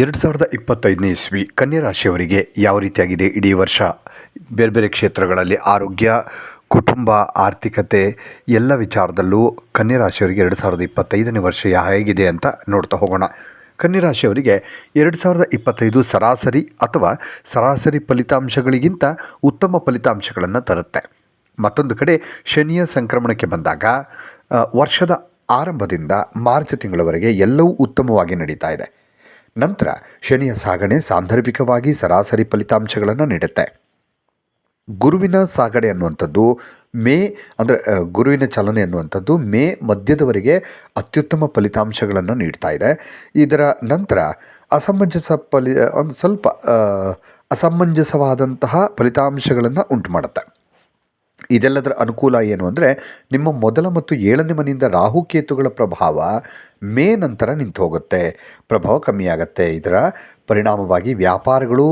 ಎರಡು ಸಾವಿರದ ಇಪ್ಪತ್ತೈದನೇ ಇಸ್ವಿ ಕನ್ಯಾ ರಾಶಿಯವರಿಗೆ ಯಾವ ರೀತಿಯಾಗಿದೆ ಇಡೀ ವರ್ಷ? ಬೇರೆ ಬೇರೆ ಕ್ಷೇತ್ರಗಳಲ್ಲಿ ಆರೋಗ್ಯ, ಕುಟುಂಬ, ಆರ್ಥಿಕತೆ ಎಲ್ಲ ವಿಚಾರದಲ್ಲೂ ಕನ್ಯಾ ರಾಶಿಯವರಿಗೆ ಎರಡು ಸಾವಿರದ ಇಪ್ಪತ್ತೈದನೇ ವರ್ಷ ಹೇಗಿದೆ ಅಂತ ನೋಡ್ತಾ ಹೋಗೋಣ. ಕನ್ಯಾ ರಾಶಿಯವರಿಗೆ ಎರಡು ಸಾವಿರದ ಇಪ್ಪತ್ತೈದು ಸರಾಸರಿ ಅಥವಾ ಸರಾಸರಿ ಫಲಿತಾಂಶಗಳಿಗಿಂತ ಉತ್ತಮ ಫಲಿತಾಂಶಗಳನ್ನು ತರುತ್ತೆ. ಮತ್ತೊಂದು ಕಡೆ ಶನಿಯ ಸಂಕ್ರಮಣಕ್ಕೆ ಬಂದಾಗ ವರ್ಷದ ಆರಂಭದಿಂದ ಮಾರ್ಚ್ ತಿಂಗಳವರೆಗೆ ಎಲ್ಲವೂ ಉತ್ತಮವಾಗಿ ನಡೀತಾ ಇದೆ. ನಂತರ ಶನಿಯ ಸಾಗಣೆ ಸಾಂದರ್ಭಿಕವಾಗಿ ಸರಾಸರಿ ಫಲಿತಾಂಶಗಳನ್ನು ನೀಡುತ್ತೆ. ಗುರುವಿನ ಸಾಗಣೆ ಅನ್ನುವಂಥದ್ದು ಮೇ ಅಂದರೆ ಗುರುವಿನ ಚಲನೆ ಅನ್ನುವಂಥದ್ದು ಮೇ ಮಧ್ಯದವರೆಗೆ ಅತ್ಯುತ್ತಮ ಫಲಿತಾಂಶಗಳನ್ನು ನೀಡ್ತಾ ಇದೆ. ಇದರ ನಂತರ ಅಸಮಂಜಸ ಫಲಿ ಒಂದು ಸ್ವಲ್ಪ ಅಸಮಂಜಸವಾದಂತಹ ಫಲಿತಾಂಶಗಳನ್ನು ಉಂಟು ಮಾಡುತ್ತೆ ಇದೆಲ್ಲದರ ಅನುಕೂಲ ಏನು ಅಂದರೆ ನಿಮ್ಮ ಮೊದಲ ಮತ್ತು ಏಳನೇ ಮನೆಯಿಂದ ರಾಹುಕೇತುಗಳ ಪ್ರಭಾವ ಮೇ ನಂತರ ನಿಂತು ಹೋಗುತ್ತೆ. ಪ್ರಭಾವ ಕಮ್ಮಿಯಾಗತ್ತೆ ಇದರ ಪರಿಣಾಮವಾಗಿ ವ್ಯಾಪಾರಗಳು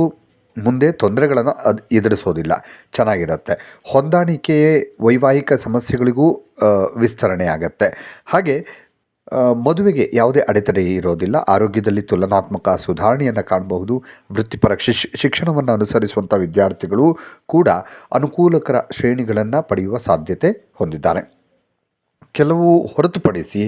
ಮುಂದೆ ತೊಂದರೆಗಳನ್ನು ಅದು ಎದುರಿಸೋದಿಲ್ಲ. ಚೆನ್ನಾಗಿರುತ್ತೆ. ಹೊಂದಾಣಿಕೆ ವೈವಾಹಿಕ ಸಮಸ್ಯೆಗಳಿಗೂ ವಿಸ್ತರಣೆ ಆಗತ್ತೆ. ಹಾಗೆ ಮದುವೆಗೆ ಯಾವುದೇ ಅಡೆತಡೆ ಇರೋದಿಲ್ಲ. ಆರೋಗ್ಯದಲ್ಲಿ ತುಲನಾತ್ಮಕ ಸುಧಾರಣೆಯನ್ನು ಕಾಣಬಹುದು. ವೃತ್ತಿಪರ ಶಿಕ್ಷ ಶಿಕ್ಷಣವನ್ನು ಅನುಸರಿಸುವಂಥ ವಿದ್ಯಾರ್ಥಿಗಳು ಕೂಡ ಅನುಕೂಲಕರ ಶ್ರೇಣಿಗಳನ್ನು ಪಡೆಯುವ ಸಾಧ್ಯತೆ ಹೊಂದಿದ್ದಾರೆ. ಕೆಲವು ಹೊರತುಪಡಿಸಿ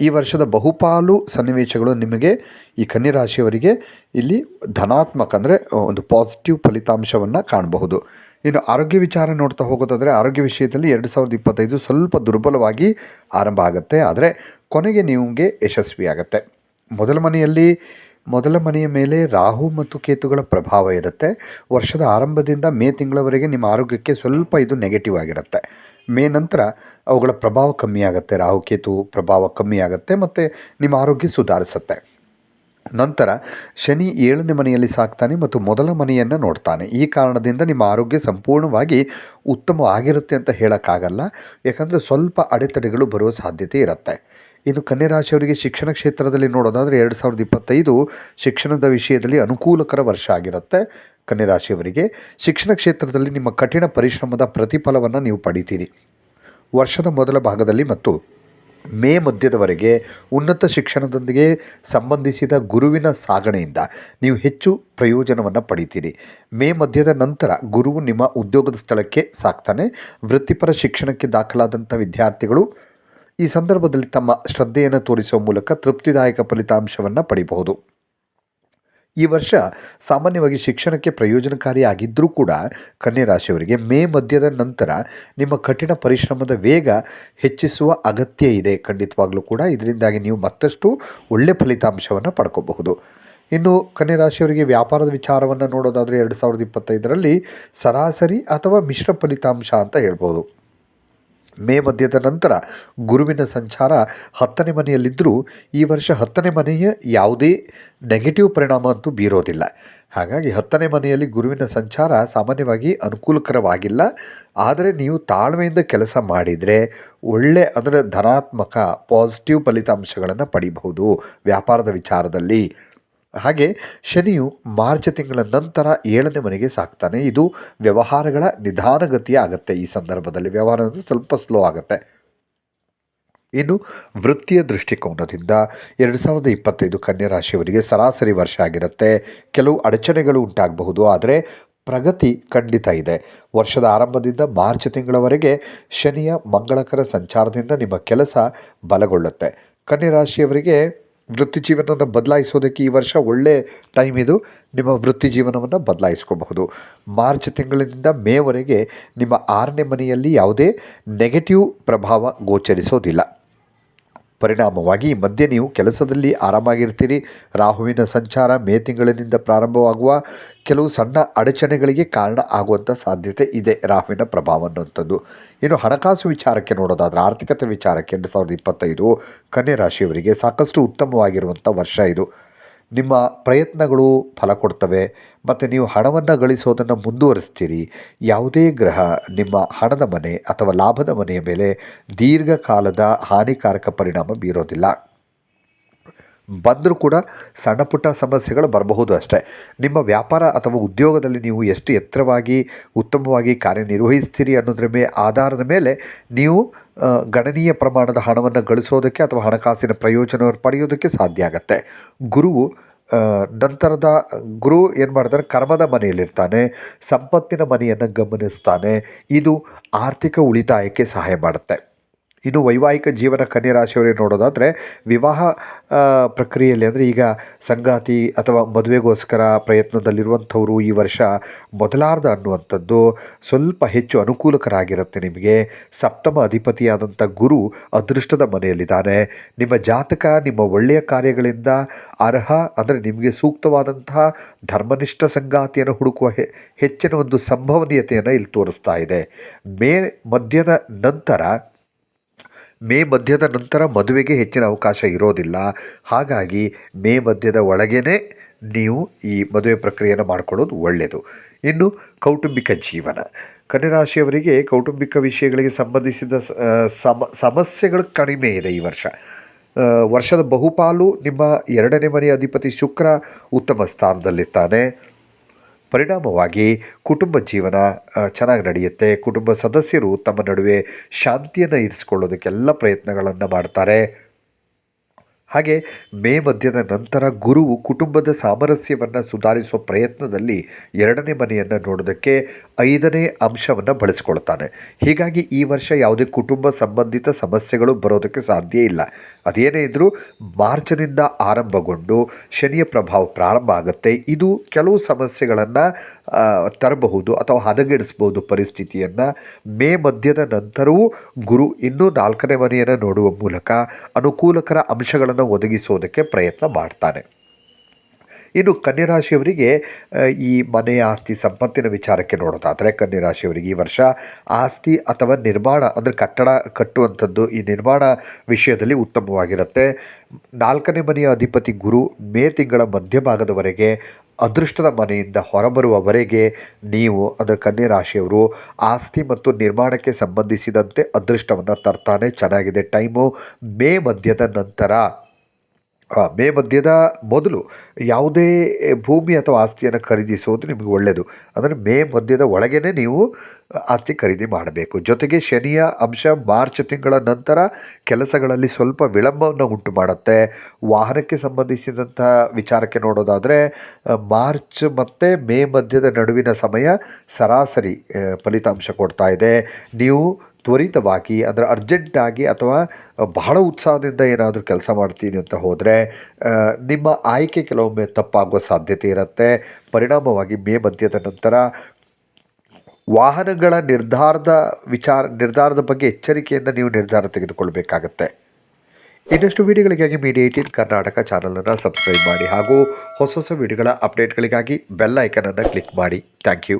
ಈ ವರ್ಷದ ಬಹುಪಾಲು ಸನ್ನಿವೇಶಗಳು ನಿಮಗೆ ಈ ಕನ್ಯರಾಶಿಯವರಿಗೆ ಇಲ್ಲಿ ಧನಾತ್ಮಕ ಅಂದರೆ ಒಂದು ಪಾಸಿಟಿವ್ ಫಲಿತಾಂಶವನ್ನು ಕಾಣಬಹುದು. ಇನ್ನು ಆರೋಗ್ಯ ವಿಚಾರ ನೋಡ್ತಾ ಹೋಗೋದಾದರೆ, ಆರೋಗ್ಯ ವಿಷಯದಲ್ಲಿ ಎರಡು ಸಾವಿರದ ಇಪ್ಪತ್ತೈದು ಸ್ವಲ್ಪ ದುರ್ಬಲವಾಗಿ ಆರಂಭ ಆಗುತ್ತೆ. ಆದರೆ ಕೊನೆಗೆ ನಿಮಗೆ ಯಶಸ್ವಿಯಾಗತ್ತೆ ಮೊದಲ ಮನೆಯಲ್ಲಿ, ಮೊದಲ ಮನೆಯ ಮೇಲೆ ರಾಹು ಮತ್ತು ಕೇತುಗಳ ಪ್ರಭಾವ ಇರುತ್ತೆ. ವರ್ಷದ ಆರಂಭದಿಂದ ಮೇ ತಿಂಗಳವರೆಗೆ ನಿಮ್ಮ ಆರೋಗ್ಯಕ್ಕೆ ಸ್ವಲ್ಪ ಇದು ನೆಗೆಟಿವ್ ಆಗಿರುತ್ತೆ. ಮೇ ನಂತರ ಅವುಗಳ ಪ್ರಭಾವ ಕಮ್ಮಿ ಆಗುತ್ತೆ. ರಾಹು, ಕೇತು ಪ್ರಭಾವ ಕಮ್ಮಿ ಆಗುತ್ತೆ ಮತ್ತು ನಿಮ್ಮ ಆರೋಗ್ಯ ಸುಧಾರಿಸುತ್ತೆ. ನಂತರ ಶನಿ ಏಳನೇ ಮನೆಯಲ್ಲಿ ಸಾಕ್ತಾನೆ ಮತ್ತು ಮೊದಲ ಮನೆಯನ್ನು ನೋಡ್ತಾನೆ. ಈ ಕಾರಣದಿಂದ ನಿಮ್ಮ ಆರೋಗ್ಯ ಸಂಪೂರ್ಣವಾಗಿ ಉತ್ತಮವಾಗಿರುತ್ತೆ ಅಂತ ಹೇಳೋಕ್ಕಾಗಲ್ಲ. ಯಾಕಂದರೆ ಸ್ವಲ್ಪ ಅಡೆತಡೆಗಳು ಬರುವ ಸಾಧ್ಯತೆ ಇರುತ್ತೆ. ಇನ್ನು ಕನ್ಯಾ ರಾಶಿಯವರಿಗೆ ಶಿಕ್ಷಣ ಕ್ಷೇತ್ರದಲ್ಲಿ ನೋಡೋದಾದರೆ ಎರಡು ಸಾವಿರದ ಇಪ್ಪತ್ತೈದು ಶಿಕ್ಷಣದ ವಿಷಯದಲ್ಲಿ ಅನುಕೂಲಕರ ವರ್ಷ ಆಗಿರುತ್ತೆ ಕನ್ಯಾ ರಾಶಿಯವರಿಗೆ ಶಿಕ್ಷಣ ಕ್ಷೇತ್ರದಲ್ಲಿ ನಿಮ್ಮ ಕಠಿಣ ಪರಿಶ್ರಮದ ಪ್ರತಿಫಲವನ್ನು ನೀವು ಪಡಿತೀರಿ. ವರ್ಷದ ಮೊದಲ ಭಾಗದಲ್ಲಿ ಮತ್ತು ಮೇ ಮಧ್ಯದವರೆಗೆ ಉನ್ನತ ಶಿಕ್ಷಣದೊಂದಿಗೆ ಸಂಬಂಧಿಸಿದ ಗುರುವಿನ ಸಾಗಣೆಯಿಂದ ನೀವು ಹೆಚ್ಚು ಪ್ರಯೋಜನವನ್ನು ಪಡಿತೀರಿ. ಮೇ ಮಧ್ಯದ ನಂತರ ಗುರುವು ನಿಮ್ಮ ಉದ್ಯೋಗದ ಸ್ಥಳಕ್ಕೆ ಸಾಕ್ತಾನೆ. ವೃತ್ತಿಪರ ಶಿಕ್ಷಣಕ್ಕೆ ದಾಖಲಾದಂಥ ವಿದ್ಯಾರ್ಥಿಗಳು ಈ ಸಂದರ್ಭದಲ್ಲಿ ತಮ್ಮ ಶ್ರದ್ಧೆಯನ್ನು ತೋರಿಸುವ ಮೂಲಕ ತೃಪ್ತಿದಾಯಕ ಫಲಿತಾಂಶವನ್ನು ಪಡಿಬಹುದು. ಈ ವರ್ಷ ಸಾಮಾನ್ಯವಾಗಿ ಶಿಕ್ಷಣಕ್ಕೆ ಪ್ರಯೋಜನಕಾರಿಯಾಗಿದ್ದರೂ ಕೂಡ ಕನ್ಯಾ ರಾಶಿಯವರಿಗೆ ಮೇ ಮಧ್ಯದ ನಂತರ ನಿಮ್ಮ ಕಠಿಣ ಪರಿಶ್ರಮದ ವೇಗ ಹೆಚ್ಚಿಸುವ ಅಗತ್ಯ ಇದೆ. ಖಂಡಿತವಾಗಲೂ ಕೂಡ ಇದರಿಂದಾಗಿ ನೀವು ಮತ್ತಷ್ಟು ಒಳ್ಳೆ ಫಲಿತಾಂಶವನ್ನು ಪಡ್ಕೋಬಹುದು. ಇನ್ನು ಕನ್ಯಾ ರಾಶಿಯವರಿಗೆ ವ್ಯಾಪಾರದ ವಿಚಾರವನ್ನು ನೋಡೋದಾದರೆ ಎರಡು ಸಾವಿರದ ಇಪ್ಪತ್ತೈದರಲ್ಲಿ ಸರಾಸರಿ ಅಥವಾ ಮಿಶ್ರ ಫಲಿತಾಂಶ ಅಂತ ಹೇಳ್ಬೋದು. ಮೇ ಮಧ್ಯದ ನಂತರ ಗುರುವಿನ ಸಂಚಾರ ಹತ್ತನೇ ಮನೆಯಲ್ಲಿದ್ದರೂ ಈ ವರ್ಷ ಹತ್ತನೇ ಮನೆಯ ಯಾವುದೇ ನೆಗೆಟಿವ್ ಪರಿಣಾಮ ಅಂತೂ ಬೀರೋದಿಲ್ಲ. ಹಾಗಾಗಿ ಹತ್ತನೇ ಮನೆಯಲ್ಲಿ ಗುರುವಿನ ಸಂಚಾರ ಸಾಮಾನ್ಯವಾಗಿ ಅನುಕೂಲಕರವಾಗಿಲ್ಲ. ಆದರೆ ನೀವು ತಾಳ್ಮೆಯಿಂದ ಕೆಲಸ ಮಾಡಿದರೆ ಒಳ್ಳೆ, ಅಂದರೆ ಧನಾತ್ಮಕ ಪಾಸಿಟಿವ್ ಫಲಿತಾಂಶಗಳನ್ನು ಪಡಿಬಹುದು ವ್ಯಾಪಾರದ ವಿಚಾರದಲ್ಲಿ. ಹಾಗೆ ಶನಿಯು ಮಾರ್ಚ್ ತಿಂಗಳ ನಂತರ ಏಳನೇ ಮನೆಗೆ ಸಾಕ್ತಾನೆ. ಇದು ವ್ಯವಹಾರಗಳ ನಿಧಾನಗತಿಯ ಆಗುತ್ತೆ ಈ ಸಂದರ್ಭದಲ್ಲಿ ವ್ಯವಹಾರ ಸ್ವಲ್ಪ ಸ್ಲೋ ಆಗುತ್ತೆ. ಇನ್ನು ವೃತ್ತಿಯ ದೃಷ್ಟಿಕೋನದಿಂದ ಎರಡು ಸಾವಿರದ ಇಪ್ಪತ್ತೈದು ಕನ್ಯಾ ರಾಶಿಯವರಿಗೆ ಸರಾಸರಿ ವರ್ಷ ಆಗಿರುತ್ತೆ. ಕೆಲವು ಅಡಚಣೆಗಳು ಉಂಟಾಗಬಹುದು, ಆದರೆ ಪ್ರಗತಿ ಖಂಡಿತ ಇದೆ. ವರ್ಷದ ಆರಂಭದಿಂದ ಮಾರ್ಚ್ ತಿಂಗಳವರೆಗೆ ಶನಿಯ ಮಂಗಳಕರ ಸಂಚಾರದಿಂದ ನಿಮ್ಮ ಕೆಲಸ ಬಲಗೊಳ್ಳುತ್ತೆ. ಕನ್ಯಾ ರಾಶಿಯವರಿಗೆ ವೃತ್ತಿ ಜೀವನವನ್ನು ಬದಲಾಯಿಸೋದಕ್ಕೆ ಈ ವರ್ಷ ಒಳ್ಳೆ ಟೈಮ್ ಇದು. ನಿಮ್ಮ ವೃತ್ತಿ ಜೀವನವನ್ನು ಬದಲಾಯಿಸ್ಕೋಬಹುದು. ಮಾರ್ಚ್ ತಿಂಗಳಿನಿಂದ ಮೇವರೆಗೆ ನಿಮ್ಮ ಆರನೇ ಮನೆಯಲ್ಲಿ ಯಾವುದೇ ನೆಗೆಟಿವ್ ಪ್ರಭಾವ ಗೋಚರಿಸೋದಿಲ್ಲ. ಪರಿಣಾಮವಾಗಿ ಮಧ್ಯ ನೀವು ಕೆಲಸದಲ್ಲಿ ಆರಾಮಾಗಿರ್ತೀರಿ. ರಾಹುವಿನ ಸಂಚಾರ ಮೇ ತಿಂಗಳಿನಿಂದ ಪ್ರಾರಂಭವಾಗುವ ಕೆಲವು ಸಣ್ಣ ಅಡಚಣೆಗಳಿಗೆ ಕಾರಣ ಆಗುವಂಥ ಸಾಧ್ಯತೆ ಇದೆ ರಾಹುವಿನ ಪ್ರಭಾವ ಅನ್ನುವಂಥದ್ದು. ಇನ್ನು ಹಣಕಾಸು ವಿಚಾರಕ್ಕೆ ನೋಡೋದಾದರೆ ಆರ್ಥಿಕತೆ ವಿಚಾರಕ್ಕೆ ಎರಡು ಸಾವಿರದ ಇಪ್ಪತ್ತೈದು ಕನ್ಯಾ ರಾಶಿಯವರಿಗೆ ಸಾಕಷ್ಟು ಉತ್ತಮವಾಗಿರುವಂಥ ವರ್ಷ ಇದು. ನಿಮ್ಮ ಪ್ರಯತ್ನಗಳು ಫಲ ಕೊಡ್ತವೆ. ಮತ್ತು ನೀವು ಹಣವನ್ನು ಗಳಿಸೋದನ್ನು ಮುಂದುವರಿಸ್ತೀರಿ. ಯಾವುದೇ ಗ್ರಹ ನಿಮ್ಮ ಹಣದ ಮನೆ ಅಥವಾ ಲಾಭದ ಮನೆಯ ಮೇಲೆ ದೀರ್ಘಕಾಲದ ಹಾನಿಕಾರಕ ಪರಿಣಾಮ ಬೀರೋದಿಲ್ಲ. ಬಂದರೂ ಕೂಡ ಸಣ್ಣ ಪುಟ್ಟ ಸಮಸ್ಯೆಗಳು ಬರಬಹುದು ಅಷ್ಟೇ. ನಿಮ್ಮ ವ್ಯಾಪಾರ ಅಥವಾ ಉದ್ಯೋಗದಲ್ಲಿ ನೀವು ಎಷ್ಟು ಎತ್ತರವಾಗಿ, ಉತ್ತಮವಾಗಿ ಕಾರ್ಯನಿರ್ವಹಿಸ್ತೀರಿ ಅನ್ನೋದ್ರ ಮೇಲೆ ಆಧಾರದ ಮೇಲೆ ನೀವು ಗಣನೀಯ ಪ್ರಮಾಣದ ಹಣವನ್ನು ಗಳಿಸೋದಕ್ಕೆ ಅಥವಾ ಹಣಕಾಸಿನ ಪ್ರಯೋಜನವನ್ನು ಪಡೆಯೋದಕ್ಕೆ ಸಾಧ್ಯ ಆಗತ್ತೆ. ಗುರುವು ನಂತರದ, ಗುರು ಏನು ಮಾಡ್ತಾನೆ ಕರ್ಮದ ಮನೆಯಲ್ಲಿರ್ತಾನೆ, ಸಂಪತ್ತಿನ ಮನೆಯನ್ನು ಗಮನಿಸ್ತಾನೆ. ಇದು ಆರ್ಥಿಕ ಉಳಿತಾಯಕ್ಕೆ ಸಹಾಯ ಮಾಡುತ್ತೆ. ಇನ್ನು ವೈವಾಹಿಕ ಜೀವನ ಕನ್ಯಾ ರಾಶಿಯವರಿಗೆ ನೋಡೋದಾದರೆ ವಿವಾಹ ಪ್ರಕ್ರಿಯೆಯಲ್ಲಿ ಅಂದರೆ ಈಗ ಸಂಗಾತಿ ಅಥವಾ ಮದುವೆಗೋಸ್ಕರ ಪ್ರಯತ್ನದಲ್ಲಿರುವಂಥವರು ಈ ವರ್ಷ ಮೊದಲಾರ್ಧ ಅನ್ನುವಂಥದ್ದು ಸ್ವಲ್ಪ ಹೆಚ್ಚು ಅನುಕೂಲಕರಾಗಿರುತ್ತೆ ನಿಮಗೆ. ಸಪ್ತಮ ಅಧಿಪತಿಯಾದಂಥ ಗುರು ಅದೃಷ್ಟದ ಮನೆಯಲ್ಲಿದ್ದಾನೆ. ನಿಮ್ಮ ಜಾತಕ, ನಿಮ್ಮ ಒಳ್ಳೆಯ ಕಾರ್ಯಗಳಿಂದ ಅರ್ಹ ಅಂದರೆ ನಿಮಗೆ ಸೂಕ್ತವಾದಂತಹ ಧರ್ಮನಿಷ್ಠ ಸಂಗಾತಿಯನ್ನು ಹುಡುಕುವ ಹೆಚ್ಚಿನ ಒಂದು ಸಂಭವನೀಯತೆಯನ್ನು ಇಲ್ಲಿ ತೋರಿಸ್ತಾ ಇದೆ. ಮೇ ಮಧ್ಯದ ನಂತರ ಮೇ ಮಧ್ಯದ ನಂತರ ಮದುವೆಗೆ ಹೆಚ್ಚಿನ ಅವಕಾಶ ಇರೋದಿಲ್ಲ. ಹಾಗಾಗಿ ಮೇ ಮಧ್ಯದ ಒಳಗೇ ನೀವು ಈ ಮದುವೆ ಪ್ರಕ್ರಿಯೆಯನ್ನು ಮಾಡ್ಕೊಳ್ಳೋದು ಒಳ್ಳೆಯದು ಇನ್ನು ಕೌಟುಂಬಿಕ ಜೀವನ. ಕನ್ಯರಾಶಿಯವರಿಗೆ ಕೌಟುಂಬಿಕ ವಿಷಯಗಳಿಗೆ ಸಂಬಂಧಿಸಿದ ಸಮ, ಸಮಸ್ಯೆಗಳು ಕಡಿಮೆ ಇದೆ ಈ ವರ್ಷ. ವರ್ಷದ ಬಹುಪಾಲು ನಿಮ್ಮ ಎರಡನೇ ಮನೆಯ ಅಧಿಪತಿ ಶುಕ್ರ ಉತ್ತಮ ಸ್ಥಾನದಲ್ಲಿರ್ತಾನೆ ಪರಿಣಾಮವಾಗಿ ಕುಟುಂಬ ಜೀವನ ಚೆನ್ನಾಗಿ ನಡೆಯುತ್ತೆ. ಕುಟುಂಬ ಸದಸ್ಯರು ತಮ್ಮ ನಡುವೆ ಶಾಂತಿಯನ್ನು ಇರಿಸ್ಕೊಳ್ಳೋದಕ್ಕೆಲ್ಲ ಪ್ರಯತ್ನಗಳನ್ನು ಮಾಡ್ತಾರೆ. ಹಾಗೆ ಮೇ ಮಧ್ಯದ ನಂತರ ಗುರುವು ಕುಟುಂಬದ ಸಾಮರಸ್ಯವನ್ನು ಸುಧಾರಿಸುವ ಪ್ರಯತ್ನದಲ್ಲಿ ಎರಡನೇ ಮನೆಯನ್ನು ನೋಡೋದಕ್ಕೆ ಐದನೇ ಅಂಶವನ್ನು ಬಳಸಿಕೊಳ್ತಾನೆ ಹೀಗಾಗಿ ಈ ವರ್ಷ ಯಾವುದೇ ಕುಟುಂಬ ಸಂಬಂಧಿತ ಸಮಸ್ಯೆಗಳು ಬರೋದಕ್ಕೆ ಸಾಧ್ಯ ಇಲ್ಲ. ಅದೇನೇ ಇದ್ದರೂ ಮಾರ್ಚ್ನಿಂದ ಆರಂಭಗೊಂಡು ಶನಿಯ ಪ್ರಭಾವ ಪ್ರಾರಂಭ ಆಗುತ್ತೆ. ಇದು ಕೆಲವು ಸಮಸ್ಯೆಗಳನ್ನು ತರಬಹುದು ಅಥವಾ ಹದಗೆಡಿಸ್ಬೋದು ಪರಿಸ್ಥಿತಿಯನ್ನು. ಮೇ ಮಧ್ಯದ ನಂತರವೂ ಗುರು ಇನ್ನೂ ನಾಲ್ಕನೇ ಮನೆಯನ್ನು ನೋಡುವ ಮೂಲಕ ಅನುಕೂಲಕರ ಅಂಶಗಳನ್ನು ಒದಗಿಸೋದಕ್ಕೆ ಪ್ರಯತ್ನ ಮಾಡ್ತಾನೆ. ಇನ್ನು ಕನ್ಯರಾಶಿಯವರಿಗೆ ಈ ಮನೆಯ ಆಸ್ತಿ ಸಂಪತ್ತಿನ ವಿಚಾರಕ್ಕೆ ನೋಡೋದಾದರೆ, ಕನ್ಯರಾಶಿಯವರಿಗೆ ಈ ವರ್ಷ ಆಸ್ತಿ ಅಥವಾ ನಿರ್ಮಾಣ, ಅಂದರೆ ಕಟ್ಟಡ ಕಟ್ಟುವಂಥದ್ದು ಈ ನಿರ್ಮಾಣ ವಿಷಯದಲ್ಲಿ ಉತ್ತಮವಾಗಿರುತ್ತೆ. ನಾಲ್ಕನೇ ಮನೆಯ ಅಧಿಪತಿ ಗುರು ಮೇ ತಿಂಗಳ ಮಧ್ಯಭಾಗದವರೆಗೆ ಅದೃಷ್ಟದ ಮನೆಯಿಂದ ಹೊರಬರುವವರೆಗೆ ನೀವು, ಅದರ ಕನ್ಯರಾಶಿಯವರು, ಆಸ್ತಿ ಮತ್ತು ನಿರ್ಮಾಣಕ್ಕೆ ಸಂಬಂಧಿಸಿದಂತೆ ಅದೃಷ್ಟವನ್ನು ತರ್ತಾನೆ. ಚೆನ್ನಾಗಿದೆ. ಟೈಮು ಮೇ ಮಧ್ಯದ ನಂತರ. ಮೇ ಮಧ್ಯದ ಮೊದಲು ಯಾವುದೇ ಭೂಮಿ ಅಥವಾ ಆಸ್ತಿಯನ್ನು ಖರೀದಿಸುವುದು ನಿಮಗೆ ಒಳ್ಳೆಯದು. ಅಂದರೆ ಮೇ ಮಧ್ಯದ ಒಳಗೇ ನೀವು ಆಸ್ತಿ ಖರೀದಿ ಮಾಡಬೇಕು. ಜೊತೆಗೆ ಶನಿಯ ಅಂಶ ಮಾರ್ಚ್ ತಿಂಗಳ ನಂತರ ಕೆಲಸಗಳಲ್ಲಿ ಸ್ವಲ್ಪ ವಿಳಂಬವನ್ನು ಉಂಟು ಮಾಡುತ್ತೆ. ವಾಹನಕ್ಕೆ ಸಂಬಂಧಿಸಿದಂಥ ವಿಚಾರಕ್ಕೆ ನೋಡೋದಾದರೆ ಮಾರ್ಚ್ ಮತ್ತು ಮೇ ಮಧ್ಯದ ನಡುವಿನ ಸಮಯ ಸರಾಸರಿ ಫಲಿತಾಂಶ ಕೊಡ್ತಾ ಇದೆ. ನೀವು ತ್ವರಿತವಾಗಿ ಅದರ ಅರ್ಜೆಂಟಾಗಿ ಅಥವಾ ಬಹಳ ಉತ್ಸಾಹದಿಂದ ಏನಾದರೂ ಕೆಲಸ ಮಾಡ್ತೀನಿ ಅಂತ ಹೋದರೆ ನಿಮ್ಮ ಆಯ್ಕೆ ಕೆಲವೊಮ್ಮೆ ತಪ್ಪಾಗುವ ಸಾಧ್ಯತೆ ಇರುತ್ತೆ. ಪರಿಣಾಮವಾಗಿ ಮೇ ಮಧ್ಯದ ನಂತರ ವಾಹನಗಳ ನಿರ್ಧಾರದ ವಿಚಾರ, ನಿರ್ಧಾರದ ಬಗ್ಗೆ ಎಚ್ಚರಿಕೆಯಿಂದ ನೀವು ನಿರ್ಧಾರ ತೆಗೆದುಕೊಳ್ಬೇಕಾಗತ್ತೆ. ಇನ್ನಷ್ಟು ವಿಡಿಯೋಗಳಿಗಾಗಿ ಮೀಡಿಯಾ ಏಟೀನ್ ಕರ್ನಾಟಕ ಚಾನಲನ್ನು ಸಬ್ಸ್ಕ್ರೈಬ್ ಮಾಡಿ ಹಾಗೂ ಹೊಸ ಹೊಸ ವಿಡಿಯೋಗಳ ಅಪ್ಡೇಟ್ಗಳಿಗಾಗಿ ಬೆಲ್ ಐಕನನ್ನು ಕ್ಲಿಕ್ ಮಾಡಿ. Thank you.